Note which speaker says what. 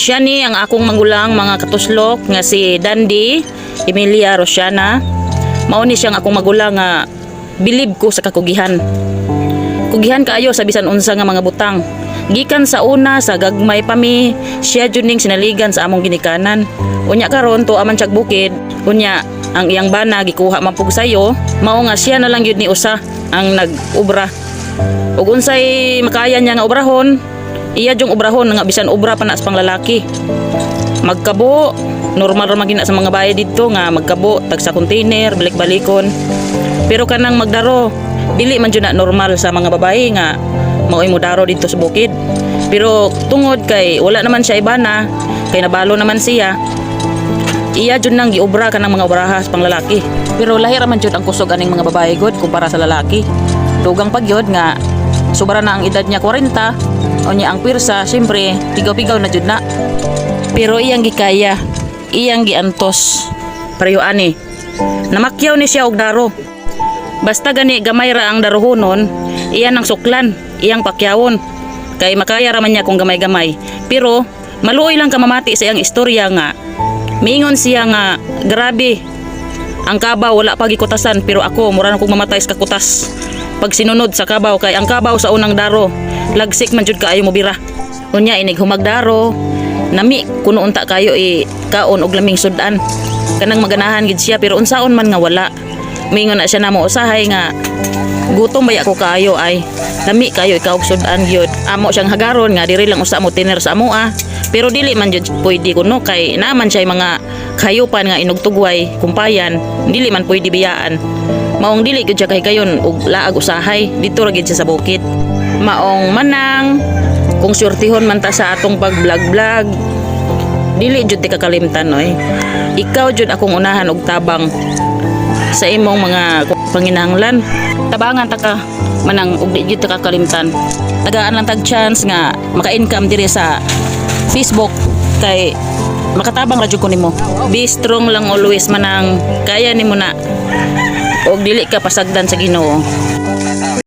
Speaker 1: Siya ni ang akong mangulang mga katuslok nga si Dandy Emilia Rosiana. Mao ni siyang akong magulang nga bilib ko sa kakugihan. Kugihan kaayo sa bisan unsa nga mga butang. Gikan sa una sa gagmay pa mi, siya jud ning sinaligan sa among ginikanan. Unya karon to aman siya bukid. Unya ang iyang bana gikuha man pug sayo, mao nga siya na lang yun ni usa ang nag-ubra. Ug unsay makaya niya nga obrahon, iya jung obrahon nga bisan obra pa na sa panglalaki. Magkabo, normal ra magina sa mga bahay dito nga magkabo tag sa container, balik-balikon. Pero kanang magdaro, dili man jud na normal sa mga babae nga mao'y modaro dito sa bukid. Pero tungod kay wala naman siya ibana, kay nabalo naman siya, iya jud nang giobra ka ng mga obraha sa panglalaki. Pero lahi ra man jud ang kusog aning mga babae god kumpara sa lalaki. Dugang pagyod nga sobra na ang edad niya 40, o niya ang pirsa, siyempre pigaw-pigaw na jud na. Pero iyang gikaya, iyang giantos. Pareho ani. Namakyaw ni siya og daro. Basta gani gamay ra ang daruhonon, iyan ang suklan, iyang pakyawon. Kay makaya raman niya kung gamay-gamay. Pero maluoy lang kamamati sa iyang istorya nga. Miingon siya nga, grabe, ang kabaw wala pa gikutasan pero ako mura na kong mamatay sa kakutas. Pag sinunod sa kabaw kay ang kabaw sa unang daro, lagsik man jud kaayo mo bira. Unya inig humagdaro, nami kuno unta kayo i kaon og laming sudan. Kanang maganahan gid siya pero unsaon man nga wala. Mingon na siya namo usahay nga gutom baya ko kayo ay lami kayo ikaw sudan gyud. Amo siyang hagaron nga diri lang usa mo tiner sa amo ah. Pero dili man jud pwede kuno kay naman siya mga kayupan nga inugtugway kumpayan dili man pwede biyaan. Maong dili gyud siya kay kayon og laag usahay dito ra gyud siya sa bukid. Maong manang kung surtihon man ta sa atong pag vlog vlog dili jud ti kakalimtan oy. Ikaw jud akong unahan og tabang sa imong mga panginahanglan. Tabangan ta ka manang ug di jud ta kakalimtan. Tagaan lang tag chance nga maka-income diri sa Facebook kay makatabang ra jud ko nimo. Be strong lang always manang kaya nimo na og dili ka pasagdan sa Ginoo.